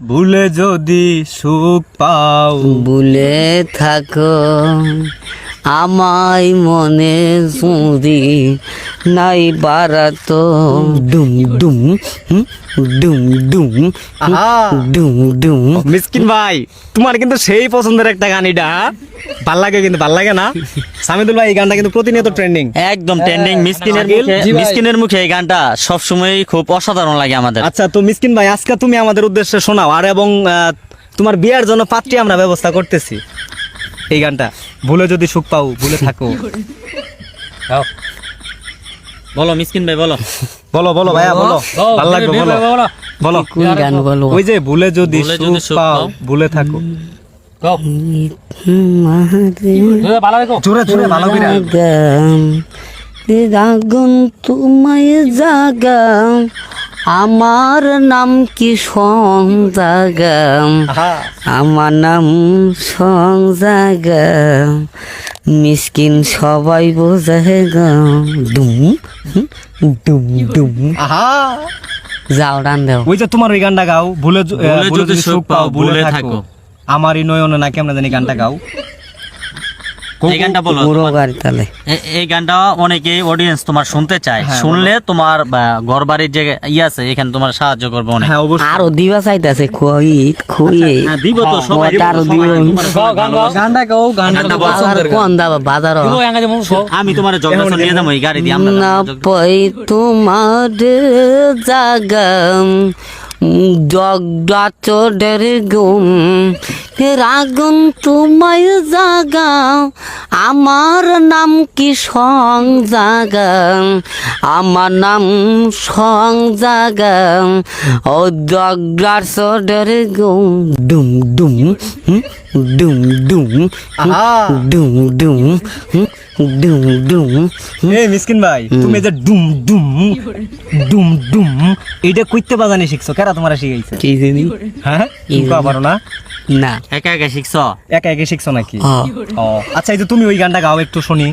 ভুলে যদি সুখ পাও। ভুলে থাকো। আমায় মনে সুদি নাই বাড়াতো ডুম ডুম ডুম ডুম ডুম ডুম। মিসকিন ভাই তোমার কিন্তু সেই পছন্দের একটা গান এটা। ভালো লাগে কিন্তু ভালো লাগে না? সামিদুল ভাই এই গানটা কিন্তু প্রতিনিয়ত ট্রেন্ডিং একদম ট্রেন্ডিং মিসকিনের মিসকিনের মুখে এই গানটা সবসময় খুব অসাধারণ লাগে আমাদের। আচ্ছা তো মিসকিন ভাই আজকে তুমি আমাদের উদ্দেশ্যে শোনাও। আর এবং তোমার বিয়ার জন্য পাত্রী আমরা ব্যবস্থা করতেছি। এই গানটা। ভুলে যদি সুখ পাও ভুলে থাকো। বলো মিসকিন ভাই বলো। বলো বলো ভাইয়া বলো। ভালো লাগবে বলো। বলো। কোন গান বলো। ওই যে ভুলে যদি সুখ পাও। ভুলে থাকো। তোমায় জাগাম। আমার নাম কি সং জাগাম আমার নাম সং জাগাম মিসকিন সবাই বোঝায় গাম ডুম ডুম ডুম যাও ডান দেও। ওই যে তোমার ওই গানটা গাও ভুলে যদি সুখ পাও, ভুলে থাকো। আমারই নয়নে না কেমন জানি গানটা গাও। এই গানটা বলো পুরো গাড়ি তালে। এই গানটা অনেকে অডিয়েন্স তোমার শুনতে চায়। হ্যাঁ, শুনলে তোমার ঘর বাড়ির যে ইয়ে আছে এখানে তোমার সাহায্য করবে অনেক। হ্যাঁ অবশ্যই। আরও দিবা চাইতেছে খুই খুই। হ্যাঁ, দিব তো সবাই ওটা আরও সবাই দিও। তোমার সবাই ভালোবাসে। গানটা গাও গানটা গানটা তো বলো। পছন্দের কোন দাবা বাজার আমি তোমার জগদা নিয়ে যাব এই গাড়ি দিয়ে আমরা না পাই তোমার জাগাম জগদাচরের গুম। রাগুন তোমায় জাগাম আমার নাম কি সং জাগাম আমার নাম সং জাগাম ও জগদাচরের গুম ডুম ডুম ডুম ডুম। ডুম ডুম ডুম ডুম এই মিসকিন ভাই তুমি যে ডুম ডুম ডুম ডুম এইটা কইতে বাজানি শিখছো? কেরা তোমার শিখাইছে? কি জানি? হ্যাঁ? পারো না? না। একা একা শিখছো? একা একা শিখছো নাকি? ও ও আচ্ছা এই যে তুমি ওই গানটা গাও একটু শুনি।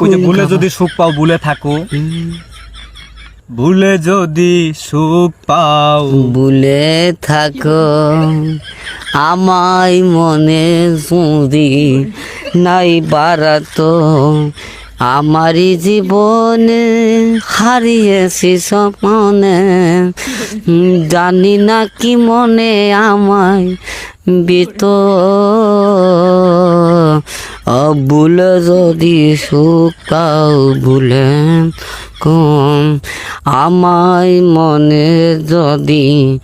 ওই যে ভুলে যদি সুখ পাও ভুলে থাকো। ভুলে যদি সুখ পাও। ভুলে থাকো আমায় মনে সুদি নাই বাড়াতো আমারই জীবনে হারিয়েছি স্বপনে। উম, জানি না কি মনে আমায় বিত। ভুলে যদি পাও ভুলে কম। আমায় মনে যদি